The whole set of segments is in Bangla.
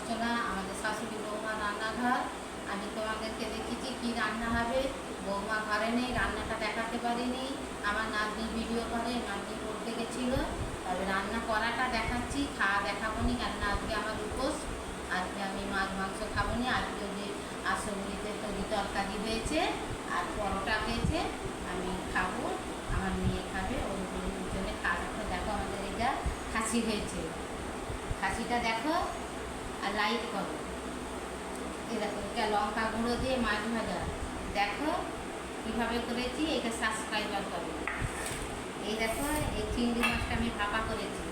অর্চনা, আমাদের শাশুড়ি বৌমা রান্নাঘর, আমি তোমাদেরকে দেখেছি কি রান্না হবে। বৌমা ঘরে নেই, রান্নাটা দেখাতে পারিনি। আমার নাতনি ভিডিও করে নাতনি পড়তে গেছিল। তবে রান্না করাটা দেখাচ্ছি, খাওয়া দেখাবো নি কেননা আজকে আমার উপোস। আজকে আমি মাছ মাংস খাব নি আজকে যে আসনগুলিতে তৈরি তরকারি হয়েছে আর পরোটা হয়েছে, আমি খাব। আমার মেয়ে খাবে, ওর জন্য খাওয়াটা দেখো আমাদের এটা খাসি হয়েছে। খাসিটা দেখো। আর লাইক করো। এই দেখো, এটা লঙ্কা গুঁড়ো দিয়ে মাছ ভাজা। দেখো কীভাবে করেছি, এটা সাবস্ক্রাইবার করো। এই দেখো, এই চিংড়ি মাছটা আমি ভাপা করেছি।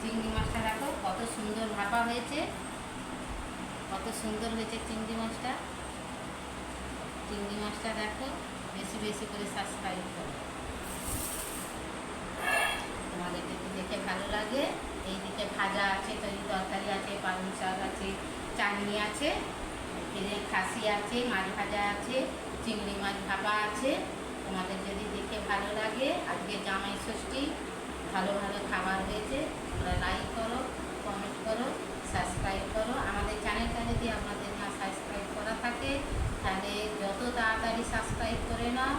চিংড়ি মাছটা দেখো, কত সুন্দর ভাপা হয়েছে। কত সুন্দর হয়েছে চিংড়ি মাছটা। চিংড়ি মাছটা দেখো, বেশি বেশি করে সাবস্ক্রাইব করো তোমাদের যদি দেখে ভালো লাগে এইদিকে ভাজা আছে, তরি তরকারি আছে, পালং শাক আছে, চাটনি আছে খাসি আছে, মাছ ভাজা আছে, চিংড়ি মাছ ভাপা আছে। তোমাদের যদি দেখে ভালো লাগে, আজকে জামাই ষষ্ঠী, ভালো ভালো খাবার হয়েছে, তোমরা লাইক করো কমেন্ট করো সাবস্ক্রাইব করো। আমাদের চ্যানেলটা যদি আপনাদের না সাবস্ক্রাইব করা থাকে, তাহলে যত তাড়াতাড়ি সাবস্ক্রাইব করে নাও,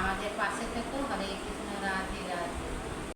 আমাদের পাশে থেকেও